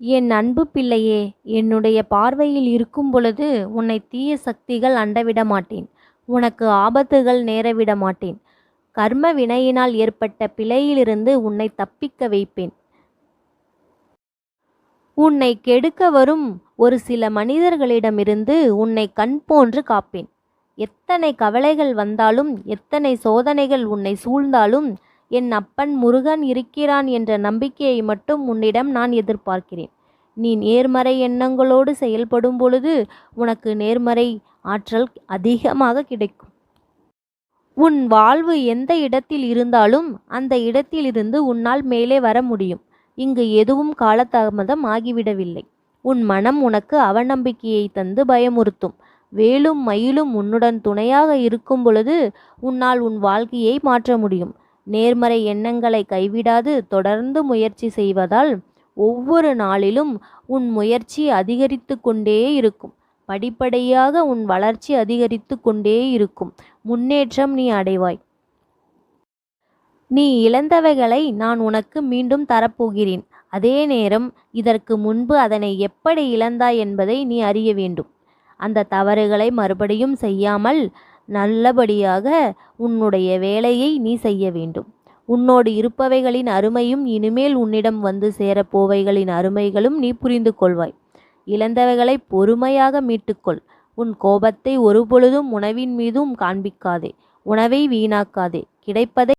என் அன்பு பிள்ளையே என்னுடைய பார்வையில் இருக்கும் பொழுது உன்னை தீய சக்திகள் அண்டவிட மாட்டேன். உனக்கு ஆபத்துகள் நேரவிட மாட்டேன். கர்ம வினையினால் ஏற்பட்ட பிழையிலிருந்து உன்னை தப்பிக்க வைப்பேன். உன்னை கெடுக்க வரும் ஒரு சில மனிதர்களிடமிருந்து உன்னை கண் போன்று காப்பேன். எத்தனை கவலைகள் வந்தாலும் எத்தனை சோதனைகள் உன்னை சூழ்ந்தாலும் என் அப்பன் முருகன் இருக்கிறான் என்ற நம்பிக்கையை மட்டும் உன்னிடம் நான் எதிர்பார்க்கிறேன். நீ நேர்மறை எண்ணங்களோடு செயல்படும் பொழுது உனக்கு நேர்மறை ஆற்றல் அதிகமாக கிடைக்கும். உன் வாழ்வு எந்த இடத்தில் இருந்தாலும் அந்த இடத்திலிருந்து உன்னால் மேலே வர முடியும். இங்கு எதுவும் காலதாமதம் ஆகிவிடவில்லை. உன் மனம் உனக்கு அவநம்பிக்கையை தந்து பயமுறுத்தும். வேலும் மயிலும் உன்னுடன் துணையாக இருக்கும் பொழுது உன்னால் உன் வாழ்க்கையை மாற்ற முடியும். நேர்மறை எண்ணங்களை கைவிடாது தொடர்ந்து முயற்சி செய்வதால் ஒவ்வொரு நாளிலும் உன் முயற்சி அதிகரித்து கொண்டே இருக்கும். படிப்படியாக உன் வளர்ச்சி அதிகரித்து கொண்டே இருக்கும். முன்னேற்றம் நீ அடைவாய். நீ இழந்தவைகளை நான் உனக்கு மீண்டும் தரப்போகிறேன். அதே நேரம் இதற்கு முன்பு அதனை எப்படி இழந்தாய் என்பதை நீ அறிய வேண்டும். அந்த தவறுகளை மறுபடியும் செய்யாமல் நல்லபடியாக உன்னுடைய வேலையை நீ செய்ய வேண்டும். உன்னோடு இருப்பவைகளின் அருமையும் இனிமேல் உன்னிடம் வந்து சேரப்போவைகளின் அருமைகளும் நீ புரிந்து கொள்வாய். இழந்தவைகளை பொறுமையாக மீட்டுக்கொள். உன் கோபத்தை ஒருபொழுதும் உணவின் மீதும் காண்பிக்காதே. உணவை வீணாக்காதே. கிடைப்பதை